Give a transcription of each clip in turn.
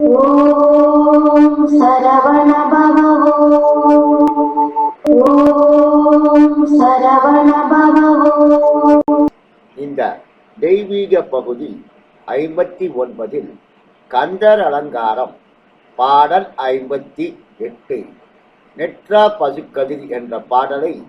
இந்த தெய்வீக பகுதி ஐம்பத்தி ஒன்பதில் கந்தர் அலங்காரம் பாடல் ஐம்பத்தி எட்டு. நெட்ரா பசுக்கதிர் என்ற பாடலை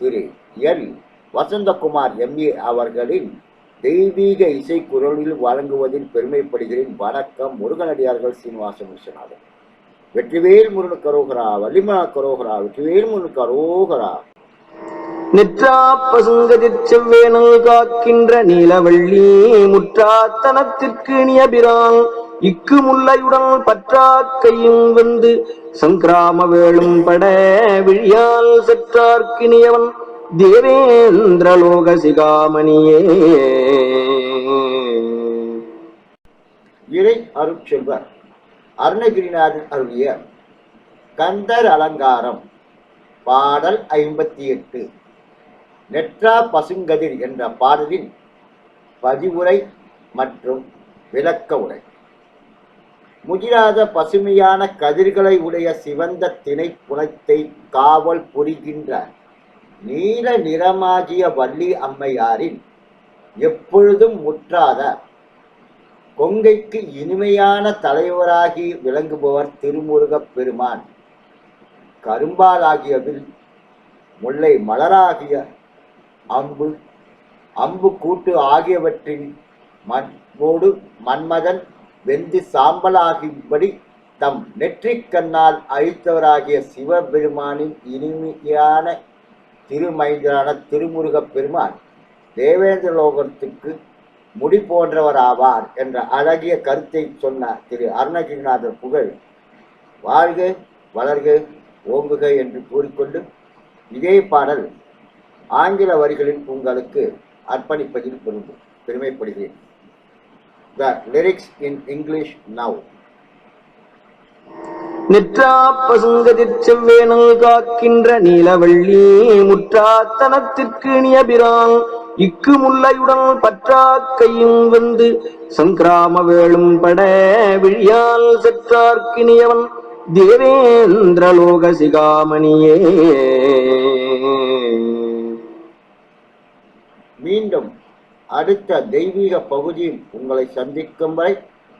திரு என் வசந்தகுமார் எம்ஏ அவர்களின் தெய்வீக இசை குரலில் வழங்குவதில் பெருமைப்படுகிறேன். வணக்கம். முருகனடியார்கள் சீனிவாசன் விஸ்வநாதன். வெற்றிவேல் முருகன் கரோகரா வள்ளிமலா கரோகரா வெற்றிவேல் முருகன் கரோகரா. நெற்றா பசுங்கதிர் செவ்வேனல் காக்கின்ற நீலவள்ளி முற்றாத்தனத்திற்கு நியபிரான். இக்கு முல்லையுடன் பற்றாக்கையும் வந்து சங்கிராம வேளும் பட விழியால் செற்றார்க்கினியவன் தேவேந்திர சிகாமணியே. இறை அருட்செல்வர் அருணகிரிநாதன் அருளிய கந்தர் அலங்காரம் பாடல் ஐம்பத்தி எட்டு நெற்றா பசுங்கதிர் என்ற பாடலின் பதிவுரை மற்றும் விளக்க உரை. முதிராத பசுமையான கதிர்களை உடைய சிவந்த திணை காவல் புரிகின்ற நீல நிறமாகிய வள்ளி அம்மையாரின் எப்பொழுதும் முற்றாத கொங்கைக்கு இனிமையான தலைவராகி விளங்குபவர் திருமுருகப் பெருமான். கரும்பாலாகிய வில் முல்லை மலராகிய அம்பு அம்பு கூட்டு ஆகியவற்றின் மண்ணோடு மன்மதன் வெந்து சாம்பலாகும்படி தம் நெற்றிக் கண்ணால் அழித்தவராகிய சிவபெருமானின் இனிமையான திருமைந்தரான திருமுருகப் பெருமான் தேவேந்திர லோகத்துக்கு முடி போன்றவராவார் என்ற அழகிய கருத்தை சொன்ன திரு அருணகிரிநாதர் புகழ். வாழ்க வளர்க ஓங்குக என்று கூறிக்கொண்டு இதே பாடல் ஆங்கில வரிகளில் உங்களுக்கு அர்ப்பணிப்பதில் பெருமை பெருமைப்படுகிறேன். The lyrics in English now நிற்றா பசுங்கதிர் செவ்வேனல் காக்கின்ற நீலவள்ளி முற்றாத்தனத்திற்கு நியபிரான். இக்கு முல்லையுடன் பற்றா கையும் வந்து சங்கிராம வேளும் பட விழியால் செற்றார்க்கினியவன் தேவேந்திர லோக சிகாமணியே. மீண்டும் அடுத்த தெய்வீக பகுதியில் உங்களை சந்திக்கும் வரை